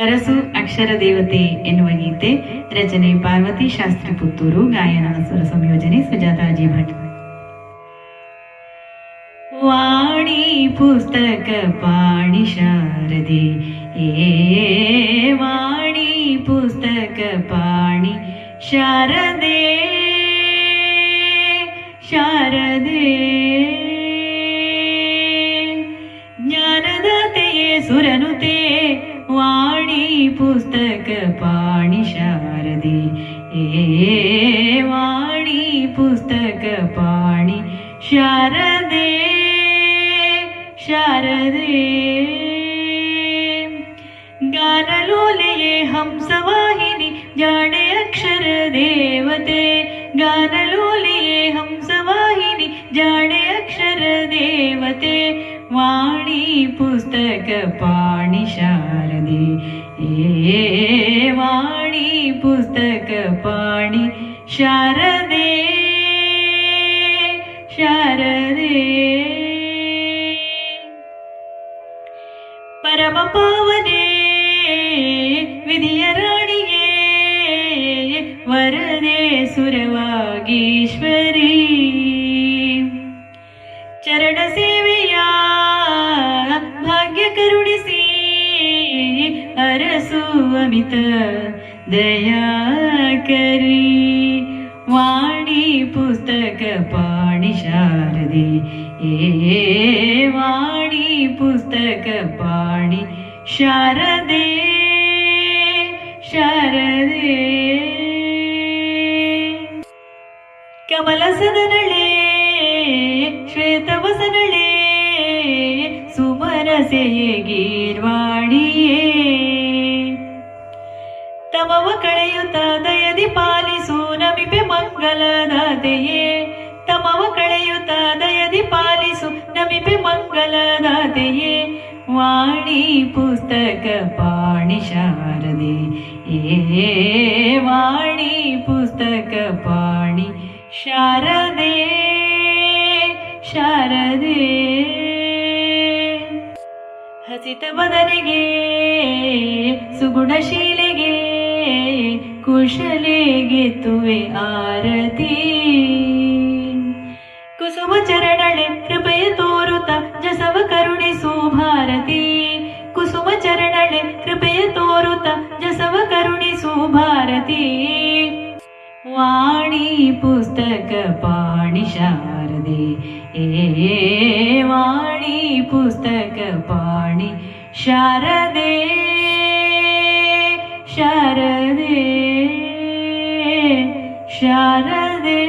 ಹರಸು ಅಕ್ಷರ ದೇವತೆ ಎನ್ನುವ ಗೀತೆ ರಚನೆ ಪಾರ್ವತಿ ಶಾಸ್ತ್ರಿ ಪುತ್ತೂರು ಗಾಯನ ಸ್ವರ ಸಂಯೋಜನೆ ಸುಜಾತಾಜಿ ಭಟ್. ವಾಣಿ ಪುಸ್ತಕ ಪಾಣಿ ಶಾರದೆ, ಏ ವಾಣಿ ಪುಸ್ತಕ ಪಾಣಿ ಶಾರದೆ ಶಾರದೆ. पुस्तक पाणि शारदे ए वाणी पुस्तक पाणि शारदे। शारदे गानलोलये हंसवाहिनि वाहिनी जाणे अक्षर देवते। गानलोलये हंसवाहिनि वाहिनी अक्षर देवते। वाणी पुस्तक पाणि शारदि ಶಾರದೆ ಶಾರದೆ ಪರಮ ಪಾವನೆ ವಿಧಿಯ ರಾಣಿಗೆ ವರದೆ ಸುರವಾಗೀಶ್ವರಿ. ಚರಣ ಸೇವೆಯ ಭಾಗ್ಯ ಕರುಣಿಸಿ, ಅರಸು ಅಮಿತ ದಯಾಕರಿ. ವಾಣಿ ಪುಸ್ತಕ ಪಾಣಿ ಶಾರದೆ ಏ ವಾಣಿ ಪುಸ್ತಕ ಪಾಣಿ ಶಾರದೆ ಶಾರದೆ ಕಮಲ ಸದನಳೆ ಶ್ವೇತವಸನಳೆ ಸುಮರಸೆಯೇ ಗೀರ್ವಾಣಿಯೇ ತಮವ ಕಳೆಯುತ್ತ ದಯದಿ ಪಾಲಿಸು ಮಂಗಲದಾತೆಯೇ ತಮವ ಕಳೆಯುತ್ತ ದಯದಿ ಪಾಲಿಸು, ನಮಿಪೆ ಮಂಗಲದಾತೆಯೇ ವಾಣಿ ಪುಸ್ತಕ ಪಾಣಿ ಶಾರದೆ, ಏ ವಾಣಿ ಪುಸ್ತಕ ಪಾಣಿ ಶಾರದೆ ಶಾರದೆ. ಹಸಿತ ಬದನಿಗೆ ಸುಗುಣಶೀಲೆಗೆ कुशले घेतुवे आरती. कुसुम चरणले कृपय तोरुता जसव करुणे सुभारती. कुसुम चरणले कृपय तोरुता जसव करुणे सुभारती. वाणी पुस्तक पाणी शारदे. ए वाणी पुस्तक पाणी शारदे. ಶಾರದೆ